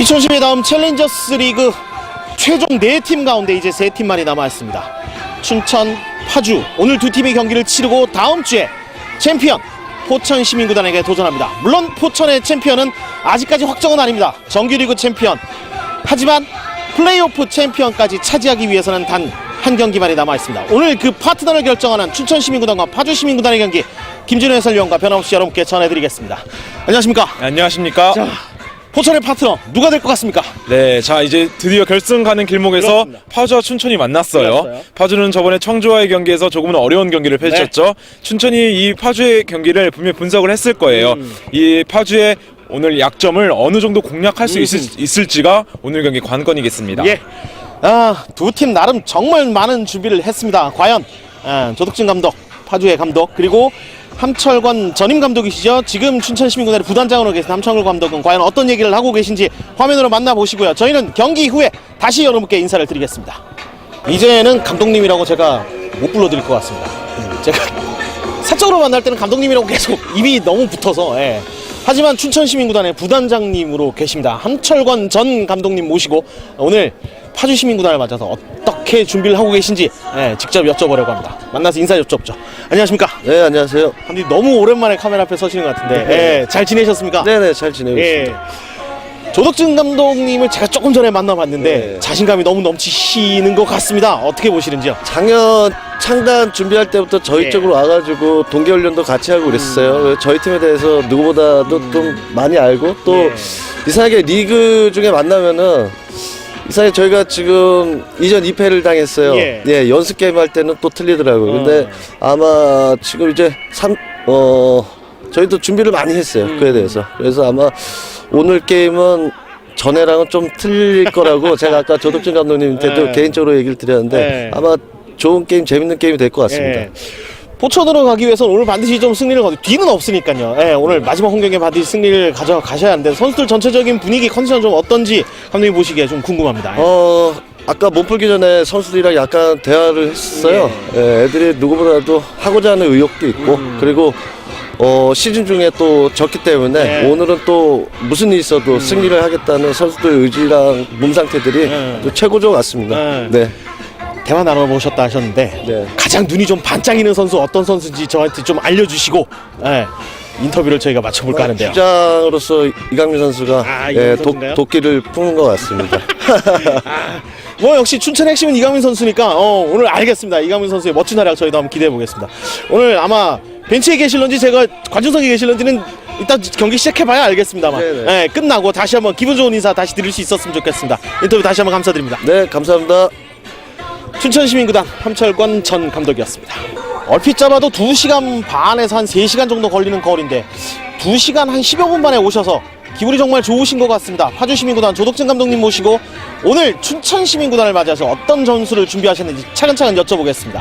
2012 다음 챌린저스 리그 최종 4팀 가운데 이제 3팀만이 남아있습니다. 춘천, 파주 오늘 두 팀이 경기를 치르고 다음 주에 챔피언 포천 시민구단에게 도전합니다. 물론 포천의 챔피언은 아직까지 확정은 아닙니다. 정규리그 챔피언. 하지만 플레이오프 챔피언까지 차지하기 위해서는 단 한 경기만이 남아있습니다. 오늘 그 파트너를 결정하는 춘천 시민구단과 파주 시민구단의 경기 김진우 해설위원과 변함없이 여러분께 전해드리겠습니다. 안녕하십니까? 안녕하십니까? 자, 포천의 파트너 누가 될 것 같습니까? 네, 자 이제 드디어 결승 가는 길목에서 그렇습니다. 파주와 춘천이 만났어요. 그렇어요. 파주는 저번에 청주와의 경기에서 조금은 어려운 경기를 네. 펼쳤죠. 춘천이 이 파주의 경기를 분명히 분석을 했을 거예요. 음. 이 파주의 오늘 약점을 어느 정도 공략할 수 있을, 지가 오늘 경기 관건이겠습니다. 예. 아, 두 팀 나름 정말 많은 준비를 했습니다. 과연 아, 조덕진 감독, 파주의 감독 그리고 함철권 전임 감독이시죠. 지금 춘천 시민구단의 부단장으로 계신 함철권 감독은 과연 어떤 얘기를 하고 계신지 화면으로 만나보시고요. 저희는 경기 후에 다시 여러분께 인사를 드리겠습니다. 이제는 감독님이라고 제가 못 불러드릴 것 같습니다. 음, 제가 사적으로 만날 때는 감독님이라고 계속 입이 너무 붙어서 예. 하지만 춘천시민구단의 부단장님으로 계십니다 함철권 전 감독님 모시고 오늘 파주 시민구단을 맞아서 어떻게 준비를 하고 계신지 예, 직접 여쭤보려고 합니다 만나서 인사 여쭤보죠 안녕하십니까 네 안녕하세요. 감독님 너무 오랜만에 카메라 앞에 서시는 것 같은데 예, 잘 지내셨습니까? 네네 잘 지내고 예. 있습니다. 조덕진 감독님을 제가 조금 전에 만나봤는데 네. 자신감이 너무 넘치시는 것 같습니다 어떻게 보시는지요? 작년 창단 준비할 때부터 저희 예. 쪽으로 와가지고 동계훈련도 같이 하고 그랬어요. 그래서 저희 팀에 대해서 누구보다도 좀 많이 알고 또 예. 이상하게 리그 중에 만나면은 이상하게 저희가 지금 이전 2패를 당했어요. 예. 연습 게임 할 때는 또 틀리더라고요. 어. 근데 아마 지금 이제 3, 어, 저희도 준비를 많이 했어요. 음. 그에 대해서. 그래서 아마 오늘 게임은 전에랑은 좀 틀릴 거라고 제가 아까 조덕진 감독님한테도 예. 개인적으로 얘기를 드렸는데 예. 아마 좋은 게임, 재밌는 게임이 될 것 같습니다. 예. 포천으로 가기 위해서는 오늘 반드시 좀 승리를 거두 뒤는 없으니까요. 예, 오늘 마지막 홈 경기에 반드시 승리를 가져가셔야 하는데 선수들 전체적인 분위기 컨디션 좀 어떤지 감독님 보시기에 좀 궁금합니다. 어, 아까 몸 풀기 전에 선수들이랑 약간 대화를 했어요. 예, 애들이 누구보다도 하고자 하는 의욕도 있고, 그리고 어, 시즌 중에 또 졌기 때문에 네. 오늘은 또 무슨 일이 있어도 승리를 하겠다는 선수들 의지랑 몸 상태들이 네. 또 최고조 같습니다. 네. 네. 대화 나눠보셨다 하셨는데 네. 가장 눈이 좀 반짝이는 선수 어떤 선수인지 저한테 좀 알려주시고 예, 인터뷰를 저희가 맞춰볼까 하는데요. 주장으로서 이강민 선수가 아, 이강민 예, 도, 선수인가요? 도 끼를 품은 것 같습니다. 뭐 역시 춘천 핵심은 이강민 선수니까 어, 오늘 알겠습니다. 이강민 선수의 멋진 활약 저희도 한번 기대해 보겠습니다. 오늘 아마 벤치에 계실런지 제가 관중석에 계실런지는 일단 경기 시작해봐야 알겠습니다만 네네. 예, 끝나고 다시 한번 기분 좋은 인사 다시 드릴 수 있었으면 좋겠습니다. 인터뷰 다시 한번 감사드립니다. 네, 감사합니다. 춘천시민구단 함철권 전 감독이었습니다. 얼핏 잡아도 2시간 반에서 한 3시간 정도 걸리는 거리인데 2시간 한 10여 분 만에 오셔서 기분이 정말 좋으신 것 같습니다. 파주시민구단 조덕진 감독님 모시고 오늘 춘천시민구단을 맞아서 어떤 전술을 준비하셨는지 차근차근 여쭤보겠습니다.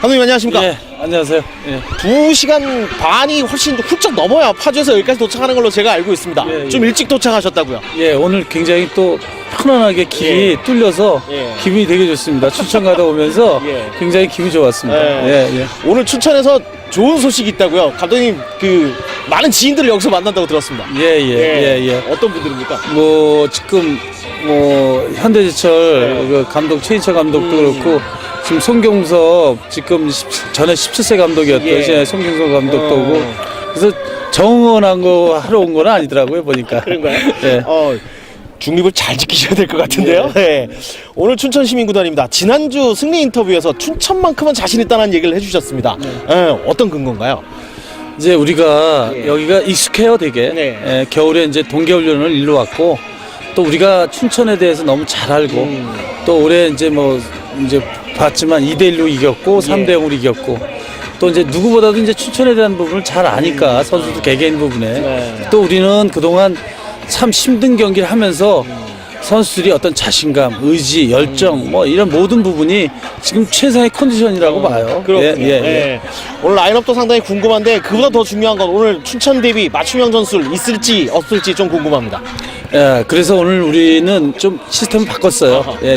감독님 안녕하십니까? 예, 안녕하세요. 예. 2시간 반이 훨씬 훌쩍 넘어야 파주에서 여기까지 도착하는 걸로 제가 알고 있습니다. 예, 예. 좀 일찍 도착하셨다고요? 예, 오늘 굉장히 또 편안하게 길이 뚫려서 예. 기분이 되게 좋습니다. 추천 가다 오면서 예. 굉장히 기분이 좋았습니다. 예. 예, 예. 오늘 춘천에서 좋은 소식이 있다고요. 감독님 그 많은 지인들을 여기서 만난다고 들었습니다. 예, 예, 예, 예. 어떤 분들입니까? 뭐 지금 뭐 현대제철 그 감독 최인철 감독도 그렇고 지금 송경섭 지금 17 전에 17세 감독이었던 예. 예. 송경섭 감독도 어. 오고 그래서 정원한 거 하러 온 건 아니더라고요 보니까. 그런가요? 예. 어, 중립을 잘 지키셔야 될 것 같은데요. 네. 오늘 춘천 시민구단입니다. 지난주 승리 인터뷰에서 춘천만큼은 자신 있다는 얘기를 해주셨습니다. 예, 어떤 근거인가요? 이제 우리가 예. 여기가 익숙해요, 되게. 네. 예, 겨울에 이제 동계훈련을 일로 왔고 또 우리가 춘천에 대해서 너무 잘 알고 음. 또 올해 이제 뭐 이제 봤지만 2대 1로 이겼고 예. 3대 0으로 이겼고 또 이제 누구보다도 이제 춘천에 대한 부분을 잘 아니까 선수들 개개인 부분에 음. 네. 또 우리는 그동안 참 힘든 경기를 하면서 선수들이 어떤 자신감, 의지, 열정 뭐 이런 모든 부분이 지금 최상의 컨디션이라고 봐요. 음. 그렇군요. 예, 예, 예. 예. 오늘 라인업도 상당히 궁금한데 그보다 더 중요한 건 오늘 춘천 대비 맞춤형 전술 있을지 없을지 좀 궁금합니다. 예, 그래서 오늘 우리는 좀 시스템을 바꿨어요. 예,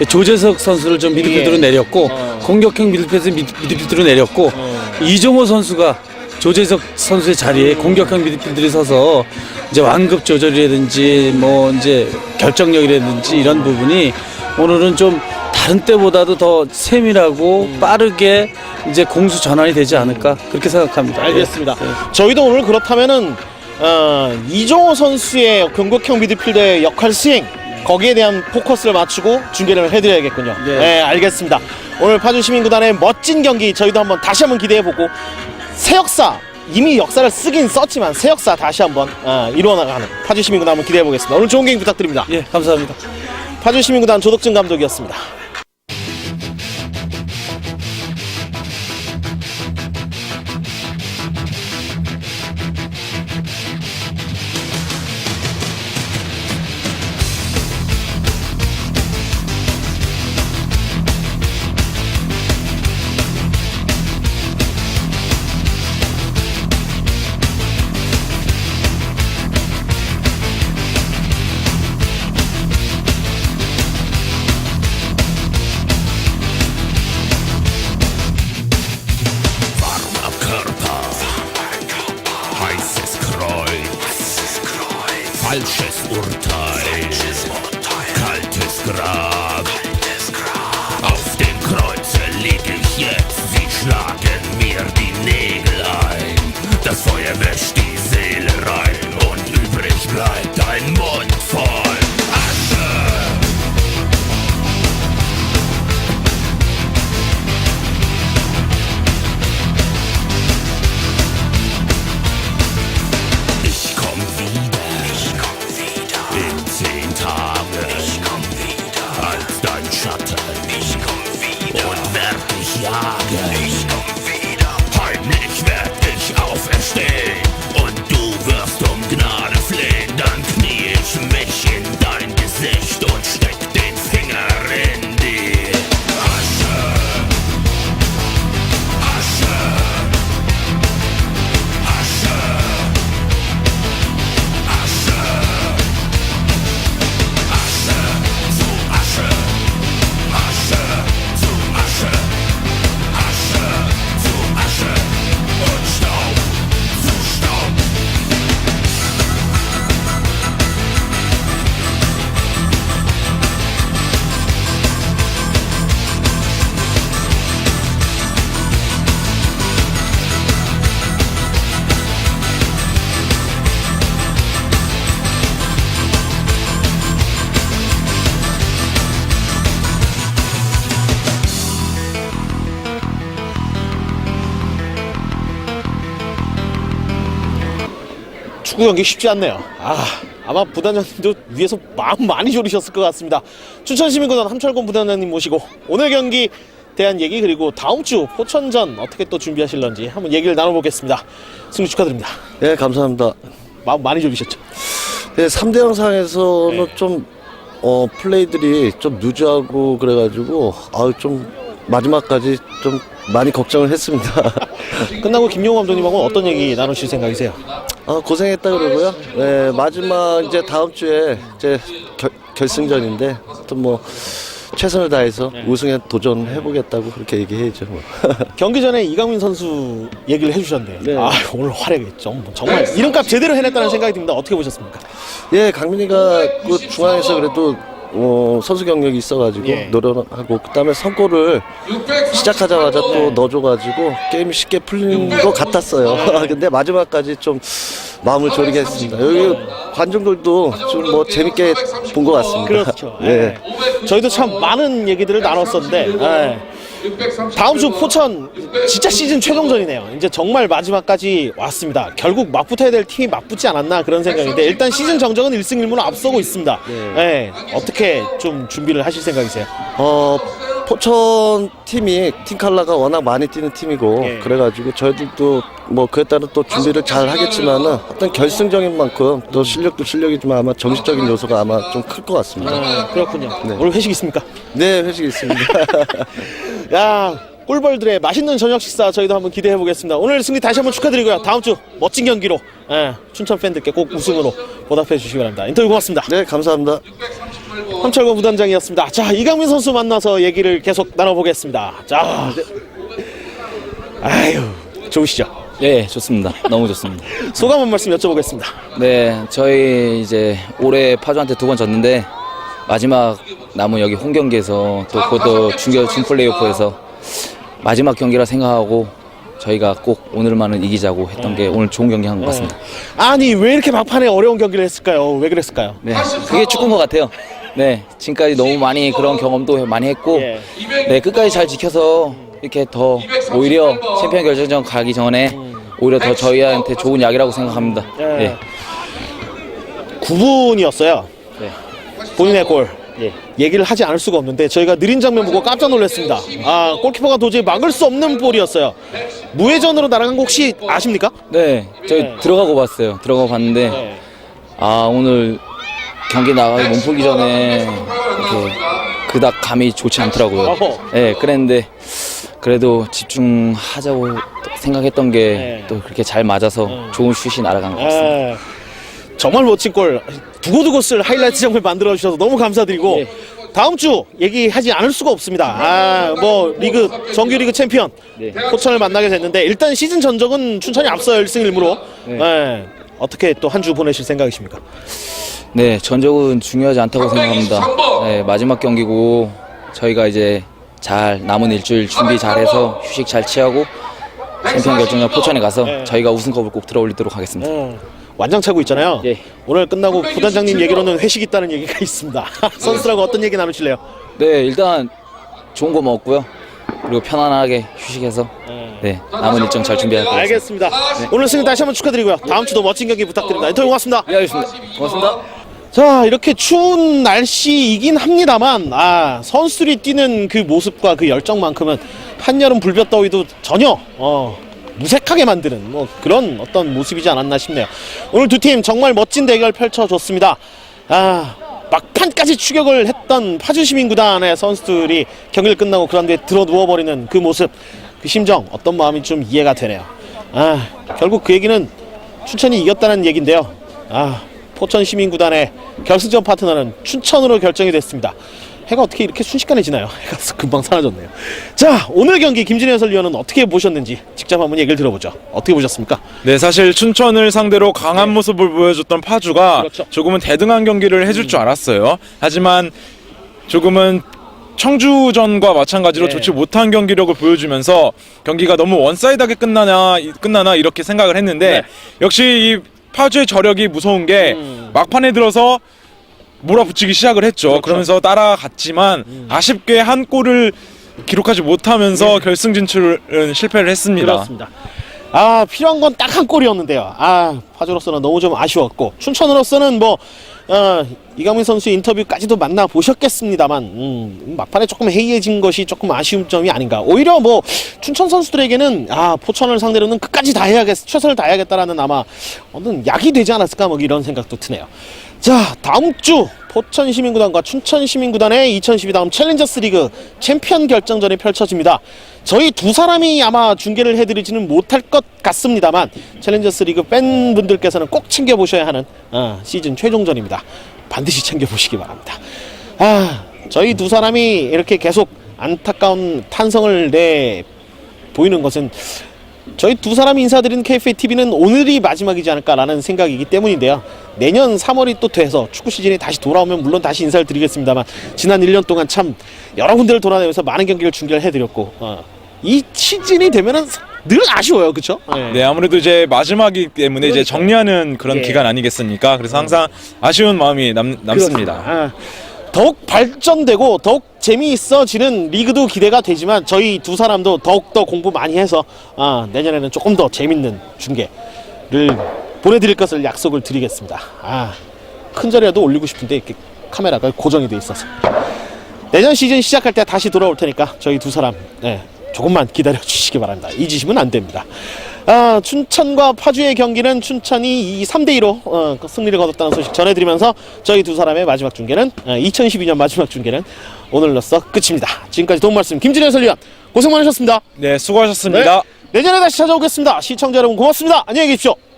예. 조재석 선수를 좀 미드필드로 예. 내렸고, 어. 공격형 미드필드 미드- 미드필드로 내렸고, 어. 이종호 선수가 조재석 선수의 자리에 공격형 미드필들이 서서 이제 완급 조절이라든지 뭐 이제 결정력이라든지 이런 부분이 오늘은 좀 다른 때보다도 더 세밀하고 빠르게 이제 공수 전환이 되지 않을까 그렇게 생각합니다. 알겠습니다. 예. 저희도 오늘 그렇다면은 어, 이종호 선수의 공격형 미드필더의 역할 수행 거기에 대한 포커스를 맞추고 중계를 해드려야겠군요. 네. 네, 알겠습니다. 오늘 파주 시민구단의 멋진 경기 저희도 한번 다시 한번 기대해보고 새 역사 이미 역사를 쓰긴 썼지만 새 역사 다시 한번 어, 이루어나가는 파주 시민구단 한번 기대해보겠습니다. 오늘 좋은 경기 부탁드립니다. 예, 감사합니다. 파주 시민구단 조덕진 감독이었습니다. Jahre. 축구 경기 쉽지 않네요. 아, 아마 부단장님도 위에서 마음 많이 졸이셨을 것 같습니다. 춘천시민구단 함철권 부단장님 모시고 오늘 경기 대한 얘기 그리고 다음 주 포천전 어떻게 또 준비하실런지 한번 얘기를 나눠보겠습니다. 승리 축하드립니다. 예, 감사합니다. 마음 많이 졸이셨죠? 네, 3대 영상에서는 네. 좀, 어, 플레이들이 좀 누주하고 그래가지고, 아유, 좀, 마지막까지 좀 많이 걱정을 했습니다. 끝나고 김용호 감독님하고는 어떤 얘기 나누실 생각이세요? 아, 고생했다 그러고요. 네, 마지막 이제 다음 주에 이제 결, 결승전인데, 또 뭐, 최선을 다해서 네. 우승에 도전해 보겠다고 그렇게 얘기해야죠. 뭐. 경기 전에 이강민 선수 얘기를 해주셨는데 네. 아 오늘 활약했죠. 뭐 정말 이름값 제대로 해냈다는 생각이 듭니다. 어떻게 보셨습니까? 예, 강민이가 그 중앙에서 그래도 어, 선수 경력이 있어가지고 예. 노련하고 그다음에 선골을 시작하자마자 또 넣어줘가지고 게임이 쉽게 풀린 것 같았어요. 근데 마지막까지 좀 마음을 졸이게 했습니다. 여기 관중들도 좀 뭐 재밌게 본 것 같습니다. 그렇죠. 예. 예. 저희도 참 많은 얘기들을 나눴었는데 예. 다음 주 포천 진짜 시즌 최종전이네요. 이제 정말 마지막까지 왔습니다. 결국 맞붙어야 될 팀이 맞붙지 않았나 그런 생각인데 일단 시즌 정적은 1승 1무로 앞서고 있습니다. 예. 어떻게 좀 준비를 하실 생각이세요? 어 포천 팀이 팀 칼라가 워낙 많이 뛰는 팀이고 예. 그래가지고 저희들도 뭐 그에 따라 또 준비를 잘 하겠지만은 어떤 결승적인 만큼 또 실력도 실력이지만 아마 정신적인 요소가 아마 좀 클 것 같습니다. 아, 그렇군요. 네. 오늘 회식 있습니까? 네 회식 있습니다. 야 꿀벌들의 맛있는 저녁 식사 저희도 한번 기대해 보겠습니다. 오늘 승리 다시 한번 축하드리고요. 다음 주 멋진 경기로 예, 춘천 팬들께 꼭 우승으로 보답해 주시기 바랍니다. 인터뷰 고맙습니다. 네 감사합니다. 함철권 부단장이었습니다. 자 이강민 선수 만나서 얘기를 계속 나눠보겠습니다. 자, 아유 좋으시죠? 네, 좋습니다. 너무 좋습니다. 소감 한 말씀 여쭤보겠습니다. 네, 저희 이제 올해 파주한테 두 번 졌는데 마지막 남은 여기 홈 경기에서 또 그것도 중결 준 플레이오프에서 마지막 경기라 생각하고 저희가 꼭 오늘만은 이기자고 했던 게 오늘 좋은 경기 한 것 같습니다. 아니 왜 이렇게 막판에 어려운 경기를 했을까요? 왜 그랬을까요? 네, 그게 축구인 것 같아요. 네, 지금까지 너무 많이 그런 경험도 많이 했고, 예. 네, 끝까지 잘 지켜서 이렇게 더 오히려 챔피언 결정전 가기 전에 오히려 더 저희한테 좋은 약이라고 생각합니다. 예. 네. 9분이었어요. 네. 본인의 골. 예. 얘기를 하지 않을 수가 없는데 저희가 느린 장면 보고 깜짝 놀랐습니다. 아 골키퍼가 도저히 막을 수 없는 볼이었어요. 무회전으로 날아간 거 혹시 아십니까? 네, 저희 네. 들어가고 봤어요. 들어가고 봤는데 아 오늘 경기 나가기 몸풀기 전에 이렇게 그닥 감이 좋지 않더라고요. 어허. 네, 그랬는데 그래도 집중하자고 생각했던 게또 네. 그렇게 잘 맞아서 좋은 슛이 날아간 것 같습니다. 아, 정말 멋진 골. 두고두고 쓸 하이라이트 장면 만들어 주셔서 너무 감사드리고 네. 다음 주 얘기하지 않을 수가 없습니다. 아, 뭐 리그 정규 리그 챔피언 네. 포천을 만나게 됐는데 일단 시즌 전적은 춘천이 앞서요 1승 1무로. 네. 어떻게 또 한 주 보내실 생각이십니까? 네, 전적은 중요하지 않다고 생각합니다. 네, 마지막 경기고 저희가 이제 잘 남은 일주일 준비 잘해서 휴식 잘 취하고 챔피언 결정전 포천에 가서 네. 저희가 우승컵을 꼭 들어올리도록 하겠습니다. 어, 완장 차고 있잖아요. 예. 오늘 끝나고 부단장님 얘기로는 회식 있다는 얘기가 있습니다. 선수들하고 어떤 얘기 나누실래요? 네, 일단 좋은 거 먹었고요. 그리고 편안하게 휴식해서 네, 남은 일정 잘 준비할 것 같습니다. 알겠습니다. 오늘 승리 다시 한번 축하드리고요. 다음 주도 멋진 경기 부탁드립니다. 인터뷰 고맙습니다. 네, 알겠습니다. 고맙습니다. 자 이렇게 추운 날씨이긴 합니다만 아 선수들이 뛰는 그 모습과 그 열정만큼은 한여름 불볕 더위도 전혀 어 무색하게 만드는 뭐 그런 어떤 모습이지 않았나 싶네요. 오늘 두 팀 정말 멋진 대결 펼쳐줬습니다. 아 막판까지 추격을 했던 파주시민구단의 선수들이 경기를 끝나고 그라운드에 들어 누워버리는 그 모습 그 심정 어떤 마음이 좀 이해가 되네요. 아 결국 그 얘기는 춘천이 이겼다는 얘긴데요. 아 포천 시민구단의 결승전 파트너는 춘천으로 결정이 됐습니다. 해가 어떻게 이렇게 순식간에 지나요? 해가 금방 사라졌네요. 자, 오늘 경기 김진현 해설위원은 어떻게 보셨는지 직접 한번 얘기를 들어보죠. 어떻게 보셨습니까? 네, 사실 춘천을 상대로 강한 모습을 보여줬던 파주가 그렇죠. 조금은 대등한 경기를 해줄 줄 알았어요. 하지만 조금은 청주전과 마찬가지로 네. 좋지 못한 경기력을 보여주면서 경기가 너무 원사이드하게 끝나나 끝나나 이렇게 생각을 했는데 네. 역시 이 파주의 저력이 무서운 게 음. 막판에 들어서 몰아붙이기 시작을 했죠. 그렇죠. 그러면서 따라갔지만 음. 아쉽게 한 골을 기록하지 못하면서 결승 진출은 실패를 했습니다. 네. 그렇습니다. 아, 필요한 건 딱 한 골이었는데요. 아, 파주로서는 너무 좀 아쉬웠고 춘천으로서는 뭐 어, 이강민 선수 인터뷰까지도 만나 보셨겠습니다만 음, 막판에 조금 해이해진 것이 조금 아쉬운 점이 아닌가. 오히려 뭐 춘천 선수들에게는 아 포천을 상대로는 끝까지 다 해야겠, 최선을 다해야겠다라는 아마 어떤 약이 되지 않았을까 뭐 이런 생각도 드네요. 자 다음 주 포천 시민구단과 춘천 시민구단의 2012 다음 챌린저스 리그 챔피언 결정전이 펼쳐집니다. 저희 두 사람이 아마 중계를 해드리지는 못할 것 같습니다만 챌린저스 리그 팬분들께서는 꼭 챙겨보셔야 하는 어, 시즌 최종전입니다. 반드시 챙겨보시기 바랍니다. 아 저희 두 사람이 이렇게 계속 안타까운 탄성을 내 보이는 것은 저희 두 사람이 인사드리는 KFA TV는 오늘이 마지막이지 않을까라는 생각이기 때문인데요. 내년 3월이 또 돼서 축구 시즌이 다시 돌아오면 물론 다시 인사를 드리겠습니다만 지난 1년 동안 참 여러 군데를 돌아다니면서 많은 경기를 중계를 해드렸고 어, 이 시즌이 되면은 늘 아쉬워요, 그렇죠? 네, 아무래도 이제 마지막이기 때문에 이제 정리하는 그런 예. 기간 아니겠습니까? 그래서 항상 아쉬운 마음이 남, 남습니다. 아, 더욱 발전되고 더욱 재미있어지는 리그도 기대가 되지만 저희 두 사람도 더욱 더 공부 많이 해서 아, 내년에는 조금 더 재밌는 중계를 보내드릴 것을 약속을 드리겠습니다. 아, 큰 자리라도 올리고 싶은데 이렇게 카메라가 고정이 돼 있어서 내년 시즌 시작할 때 다시 돌아올 테니까 저희 두 사람 예, 조금만 기다려 주시기 바랍니다. 잊으시면 안 됩니다. 아, 춘천과 파주의 경기는 춘천이 이 3대 2로 어, 그 승리를 거뒀다는 소식 전해드리면서 저희 두 사람의 마지막 중계는 어, 2012년 마지막 중계는 오늘로써 끝입니다. 지금까지 도움 말씀 김진현 해설위원 고생 많으셨습니다. 네, 수고하셨습니다. 내년에 다시 찾아오겠습니다. 시청자 여러분 고맙습니다. 안녕히 계십시오.